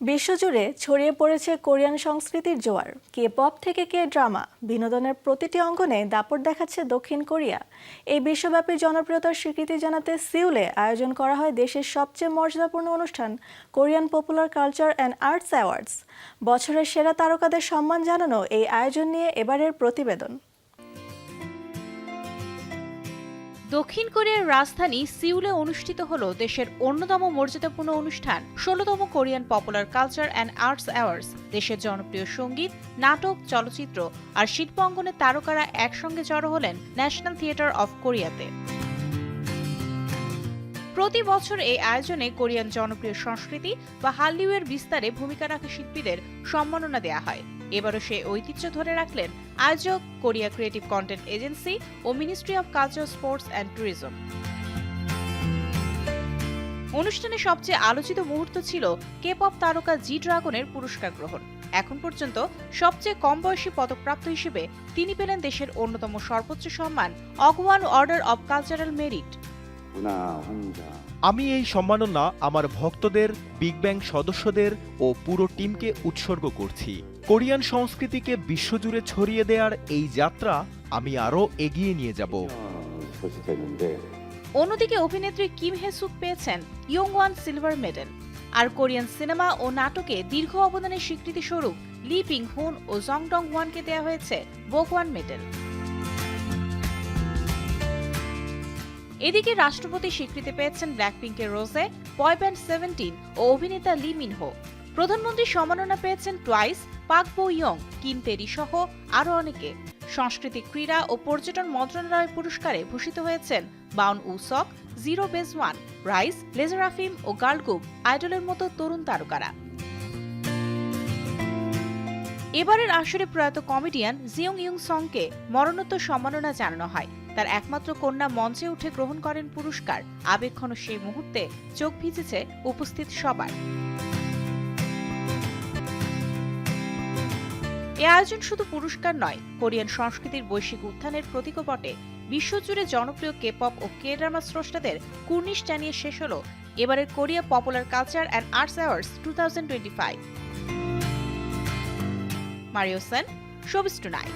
বিশ্বজুড়ে ছড়িয়ে পড়েছে কোরিয়ান সংস্কৃতির জোয়ার। কে পপ থেকে কে ড্রামা বিনোদনের প্রতিটি অঙ্গনে দাপট দেখাচ্ছে দক্ষিণ কোরিয়া। এই বিশ্বব্যাপী জনপ্রিয়তার স্বীকৃতি জানাতে সিউলে আয়োজন করা হয় দেশের সবচেয়ে মর্যাদাপূর্ণ অনুষ্ঠান, Korean popular culture and arts awards. বছরের সেরা তারকাদের সম্মান জানানো এই আয়োজন নিয়ে এবারের প্রতিবেদন। দক্ষিণ কোরিয়ার রাজধানী সিউলে অনুষ্ঠিত হল দেশের অন্যতম মর্যাদাপূর্ণ অনুষ্ঠান, ষোলতম Korean popular culture and arts awards. দেশের জনপ্রিয় সংগীত, নাটক, চলচ্চিত্র আর শিল্প অঙ্গনের তারকারা একসঙ্গে জড়ো হলেন ন্যাশনাল থিয়েটার অফ কোরিয়াতে। প্রতি বছর এই আয়োজনে কোরিয়ান জনপ্রিয় সংস্কৃতি বা হাল্লিউয়ের বিস্তারে ভূমিকা রাখা শিল্পীদের সম্মাননা দেওয়া হয়। এবারও সেই ঐতিহ্য ধরে রাখলেন আয়োজক Korea creative content agency O ministry of culture, sports and tourism. অনুষ্ঠানে সবচেয়ে আলোচিত মুহূর্ত ছিল কে পপ তারকা জি ড্রাগনের পুরস্কার গ্রহণ। এখন পর্যন্ত সবচেয়ে কম বয়সী পদকপ্রাপ্ত হিসেবে তিনি পেলেন দেশের অন্যতম সর্বোচ্চ সম্মান Okgwan order of cultural merit. আমি এই সম্মাননা আমার ভক্তদের বিগ ব্যাং সদস্যদের ও পুরো টিমকে উৎসর্গ করছি। কোরিয়ান সংস্কৃতিকে বিশ্বজুড়ে ছড়িয়ে দেওয়ার এই যাত্রা আমি আরও এগিয়ে নিয়ে যাব। অন্যদিকে অভিনেত্রী কিম হেসুক পেয়েছেন ইয়ং ওয়ান সিলভার মেডেল আর কোরিয়ান সিনেমা ও নাটকে দীর্ঘ অবদানের স্বীকৃতি স্বরূপ লি পিং হুন ও জং টং ওয়ানকে দেওয়া হয়েছে বোকওয়ান মেডেল এদিকে রাষ্ট্রপতি স্বীকৃতি পেয়েছেন ব্ল্যাকপিঙ্কের রোজে বয়ব্যান্ড সেভেন্টিন ও অভিনেতা লি মিনহো প্রধানমন্ত্রী সম্মাননা পেয়েছেন টুয়াইস পাক বো ইয়ং কিম তেরি সহ আরও অনেকে। সংস্কৃতি ক্রীড়া ও পর্যটন মন্ত্রণালয় পুরস্কারে ভূষিত হয়েছেন Byeon Wooseok Zero Base One Riize Le Sserafim ও গার্লগুপ আইডলের মতো তরুণ তারকারা। এবারের আসরে প্রয়াত কমেডিয়ান জিয়ং ইয়ং সংকে মরণোত্তর সম্মাননা জানানো হয়। তার একমাত্র কন্যা মঞ্চে উঠে গ্রহণ করেন পুরস্কার। আবেগঘন সেই মুহূর্তে চোখ ভিজেছে উপস্থিত সবার। এ আয়োজন শুধু পুরস্কার নয়, কোরিয়ান সংস্কৃতির বৈশ্বিক উত্থানের প্রতীকও বটে। বিশ্বজুড়ে জনপ্রিয় কে পপ ও কে ড্রামা স্রষ্টাদের কুর্নিশ জানিয়ে শেষ হল এবারের Korea popular culture and arts awards two thousand twenty five. Mario Sen showbiz two night